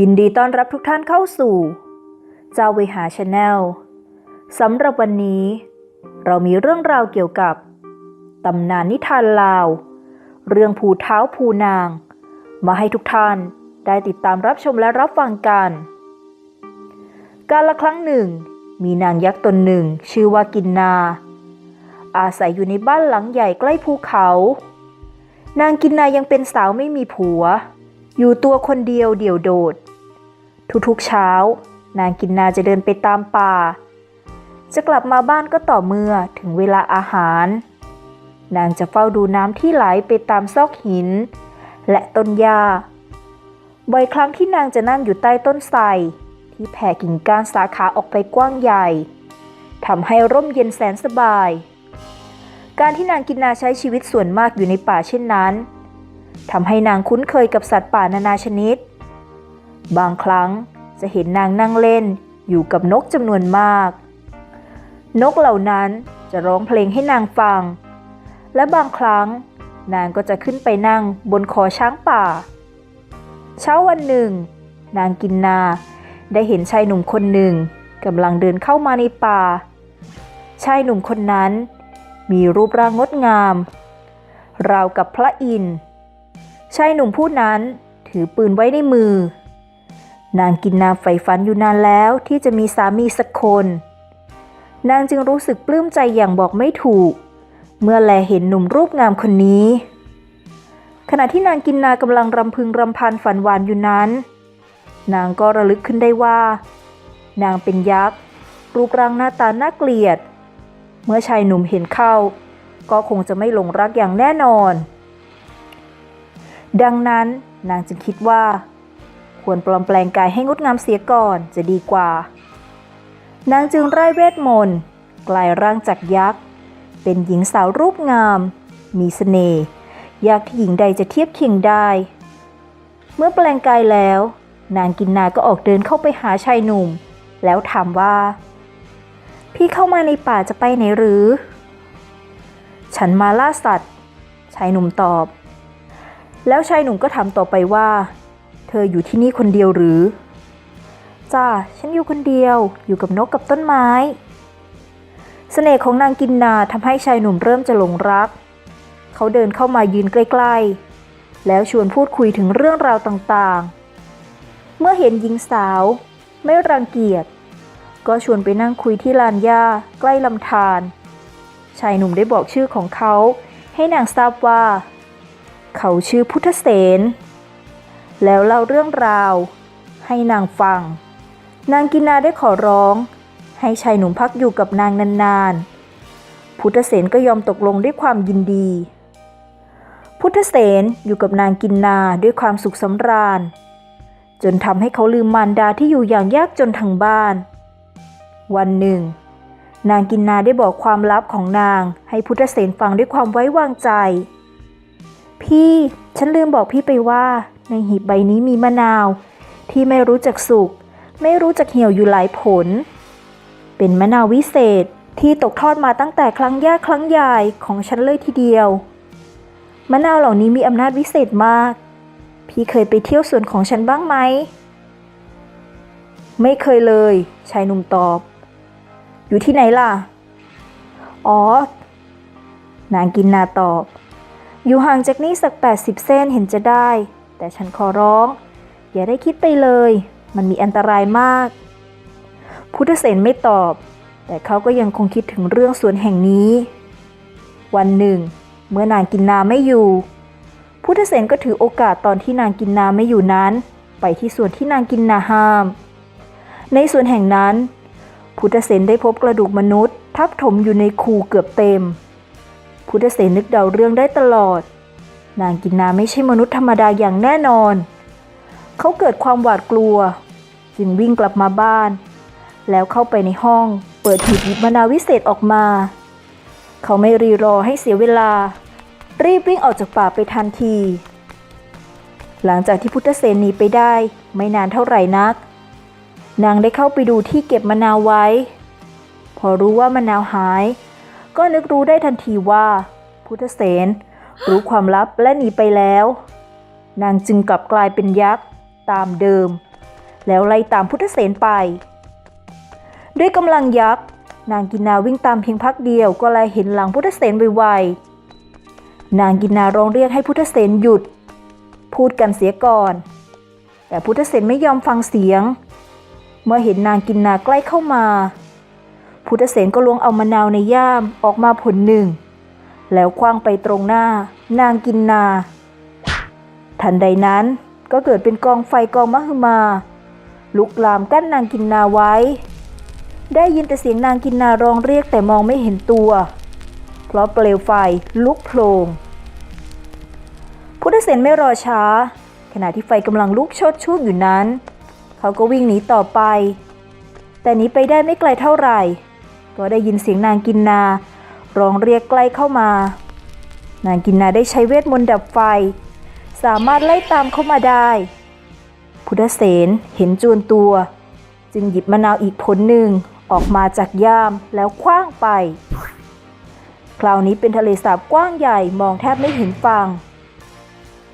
ยินดีต้อนรับทุกท่านเข้าสู่เจ้าเวหาชาแนลสำหรับวันนี้ เรามีเรื่องราวเกี่ยวกับตำนานนิทานลาว เรื่องภูเท้าภูนาง มาให้ทุกท่านได้ติดตามรับชมและรับฟังกัน การละครั้งหนึ่ง มีนางยักษ์ตนหนึ่งชื่อว่ากินนา อาศัยอยู่ในบ้านหลังใหญ่ใกล้ภูเขา นางกินนายังเป็นสาวไม่มีผัวอยู่ตัวคนเดียวเดี่ยวโดด ทุกๆเช้า นางกินนาจะเดินไปตามป่า จะกลับมาบ้านก็ต่อเมื่อถึงเวลาอาหาร นางจะเฝ้าดูน้ำที่ไหลไปตามซอกหิน และต้นหญ้าบ่อยครั้งที่นางจะนั่งอยู่ใต้ต้นไทรที่แผ่กิ่งก้านสาขาออกไปกว้างใหญ่ทำให้ร่มเย็นแสนสบาย การที่นางกินนาใช้ชีวิตส่วนมากอยู่ในป่าเช่นนั้นทำให้นางคุ้นเคยกับสัตว์ป่านานาชนิด บางครั้ง จะเห็นนางนั่งเล่นอยู่กับนกจำนวนมาก นกเหล่านั้นจะร้องเพลงให้นางฟัง และบางครั้งนางก็จะขึ้นไปนั่งบนคอช้างป่า เช้าวันหนึ่ง นางกินนาได้เห็นชายหนุ่มคนหนึ่งกำลังเดินเข้ามาในป่า ชายหนุ่มคนนั้นมีรูปร่างงดงาม ราวกับพระอินทร์ชายหนุ่มผู้นั้นถือปืนไว้ในมือ นางกินนาใฝ่ฝันอยู่นานแล้วที่จะมีสามีสักคน นางจึงรู้สึกปลื้มใจอย่างบอกไม่ถูก เมื่อแลเห็นหนุ่มรูปงามคนนี้ ขณะที่นางกินนากำลังรำพึงรำพันฝันหวานอยู่นั้น นางก็ระลึกขึ้นได้ว่า นางเป็นยักษ์ รูปร่างหน้าตาน่าเกลียด เมื่อชายหนุ่มเห็นเข้า ก็คงจะไม่หลงรักอย่างแน่นอน ดังนั้นนางจึงคิดว่า ควรปลอมแปลงกายให้งดงามเสียก่อนจะดีกว่า นางจึงไร้เวทมนต์กลายร่างจากยักษ์ เป็นหญิงสาวรูปงาม มีเสน่ห์ยากที่หญิงใดจะเทียบเคียงได้ เมื่อแปลงกายแล้ว นางกินนาก็ออกเดินเข้าไปหาชายหนุ่ม แล้วถามว่า พี่เข้ามาในป่าจะไปไหนหรือ ฉันมาล่าสัตว์ ชายหนุ่มตอบ แล้วชายหนุ่มก็ถามต่อไปว่า ธออยู่ที่นี่คนเดียวหรือ จ้า ฉันอยู่คนเดียว อยู่กับนกกับต้นไม้ เสน่ห์ของนางกินนาทำให้ชายหนุ่มเริ่มจะหลงรัก เขาเดินเข้ามายืนใกล้ๆ แล้วชวนพูดคุยถึงเรื่องราวต่างๆ เมื่อเห็นหญิงสาว ไม่รังเกียจ ก็ชวนไปนั่งคุยที่ลานหญ้าใกล้ลำธาร ชายหนุ่มได้บอกชื่อของเขา ให้นางทราบว่า เขาชื่อพุทธเสน แล้วเล่าเรื่องราว ให้นางฟัง นางกินาได้ขอร้อง ให้ชายหนุ่มพักอยู่กับนางนานๆ พุทธเสนก็ยอมตกลงด้วยความยินดี พุทธเสนอยู่กับนางกินนาด้วยความสุขสำราญ จนทำให้เขาลืมมารดาที่อยู่อย่างยากจนทางบ้าน วันหนึ่ง นางกินนาได้บอกความลับของนางให้พุทธเสนฟังด้วยความไว้วางใจ พี่ ฉันลืมบอกพี่ไปว่า ในหีบใบนี้มีมะนาว ที่ไม่รู้จักสุก ไม่รู้จักเหี่ยวอยู่หลายผล เป็นมะนาววิเศษที่ตกทอดมาตั้งแต่ครั้งยากครั้งใหญ่ของฉันเลยทีเดียว มะนาวเหล่านี้มีอำนาจวิเศษมาก พี่เคยไปเที่ยวสวนของฉันบ้างไหม ไม่เคยเลย ชายหนุ่มตอบ อยู่ที่ไหนล่ะ อ๋อ นางกินนาตอบ อยู่ห่างจากนี่สัก 80 เส้นเห็นจะได้ แต่ฉันขอร้อง อย่าได้คิดไปเลย มันมีอันตรายมาก พุทธเสนไม่ตอบ แต่เขาก็ยังคงคิดถึงเรื่องสวนแห่งนี้ วันหนึ่ง เมื่อนางกินนาไม่อยู่ พุทธเสนก็ถือโอกาสตอนที่นางกินนาไม่อยู่นั้น ไปที่สวนที่นางกินนาห้าม ในสวนแห่งนั้น พุทธเสนได้พบกระดูกมนุษย์ ทับถมอยู่ในคูเกือบเต็ม พุทธเสนนึกเดาเรื่องได้ตลอด นางกินนาไม่ใช่มนุษย์ธรรมดาอย่างแน่นอน เขาเกิดความหวาดกลัว จึงวิ่งกลับมาบ้าน แล้วเข้าไปในห้องเปิดหีบมะนาววิเศษออกมา เขาไม่รีรอให้เสียเวลา รีบวิ่งออกจากป่าไปทันที หลังจากที่พุทธเสนหนีไปได้ไม่นานเท่าไหร่นัก นางได้เข้าไปดูที่เก็บมะนาวไว้ พอรู้ว่ามะนาวหาย ก็นึกรู้ได้ทันทีว่า พุทธเสน รู้ความลับและหนีไปแล้ว นางจึงกลับกลายเป็นยักษ์ตามเดิม แล้วไล่ตามพุทธเสนไป ด้วยกำลังยักษ์นางกินนาวิ่งตามเพียงพักเดียวก็ไล่เห็นหลังพุทธเสนไวๆนางกินนาร้องเรียกให้พุทธเสนหยุด พูดกันเสียก่อน แต่พุทธเสนไม่ยอมฟังเสียง เมื่อเห็นนางกินนาใกล้เข้ามา พุทธเสนก็ล้วงเอามะนาวในย่ามออกมาผลหนึ่ง แล้วคว้างไปตรงหน้านางกินนา ทันใดนั้นก็เกิดเป็นกองไฟกองมหึมา ลุกลามกั้นนางกินนาไว้ ได้ยินแต่เสียงนางกินนาร้องเรียกแต่มองไม่เห็นตัว เพราะเปลวไฟลุกโผล่พุทธเสนไม่รอช้า ขณะที่ไฟกำลังลุกโชดชุบอยู่นั้น เขาก็วิ่งหนีต่อไป แต่หนีไปได้ไม่ไกลเท่าไหร่ ก็ได้ยินเสียงนางกินนา ร้องเรียกใกล้เข้ามา นางกินนาได้ใช้เวทมนต์ดับไฟ สามารถไล่ตามเข้ามาได้ พุทธเสนเห็นจวนตัว จึงหยิบมะนาวอีกผลหนึ่งออกมาจากย่ามแล้วคว้างไป คราวนี้เป็นทะเลสาบกว้างใหญ่มองแทบไม่เห็นฝั่ง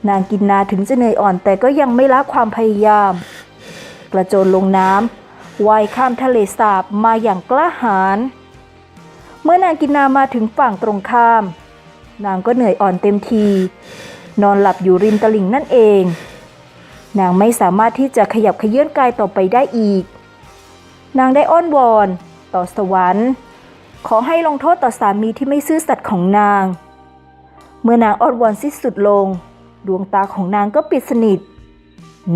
นางกินนาถึงจะเหนื่อยอ่อนแต่ก็ยังไม่ละความพยายาม กระโจนลงน้ำว่ายข้ามทะเลสาบมาอย่างกล้าหาญ มื่อนางกินนามาถึงฝั่งตรงข้าม นางก็เหนื่อยอ่อนเต็มที นอนหลับอยู่ริมตลิ่งนั่นเอง นางไม่สามารถที่จะขยับเขยื่อนกายต่อไปได้อีก นางได้อ้อนวอน ต่อสวรรค์ ขอให้ลงโทษต่อสามีที่ไม่ซื่อสัตย์ของนาง เมื่อนางอ้อนวอนสิ้นสุดลง ดวงตาของนางก็ปิดสนิท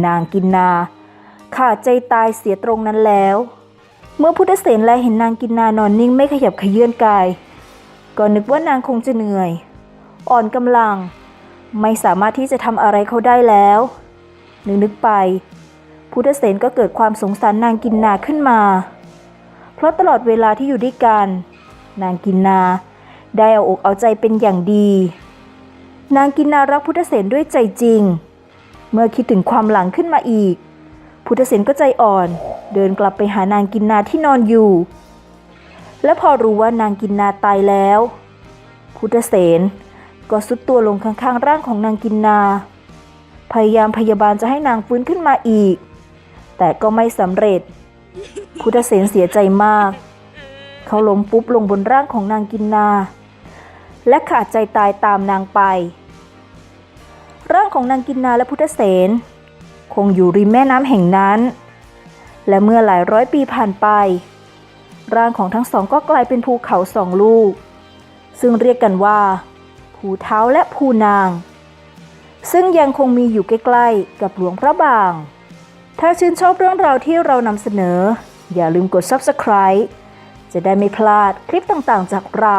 นางกินนาขาดใจตายเสียตรงนั้นแล้ว เมื่อพุทธเสนแลเห็นนางกินนานอนนิ่งไม่ขยับขยื่นกาย ก็นึกว่านางคงจะเหนื่อย อ่อนกำลัง ไม่สามารถที่จะทำอะไรเขาได้แล้วนึกนึกไป พุทธเสนก็เกิดความสงสารนางกินนาขึ้นมา เพราะตลอดเวลาที่อยู่ด้วยกัน นางกินนาได้เอาอกเอาใจเป็นอย่างดี นางกินนารักพุทธเสนด้วยใจจริง เมื่อคิดถึงความหลังขึ้นมาอีก พุทธเสนก็ใจอ่อน เดินกลับไปหานางกินนาที่นอนอยู่ และพอรู้ว่านางกินนาตายแล้ว พุทธเสนก็สุดตัวลงข้างๆร่างของนางกินนา พยายามพยาบาลจะให้นางฟื้นขึ้นมาอีก แต่ก็ไม่สำเร็จ พุทธเสนเสียใจมาก เขาล้มปุ๊บลงบนร่างของนางกินนา และขาดใจตายตามนางไป ร่างของนางกินนาและพุทธเสน คงอยู่ริมแม่น้ำแห่งนั้น และเมื่อหลายร้อยปีผ่านไป ร่างของทั้งสองก็กลายเป็นภูเขาสองลูก ซึ่งเรียกกันว่า ภูเท้าและภูนาง ซึ่งยังคงมีอยู่ใกล้ๆ กับหลวงพระบาง ถ้าชื่นชอบเรื่องราวที่เรานำเสนอ อย่าลืมกด Subscribe จะได้ไม่พลาดคลิปต่างๆจากเรา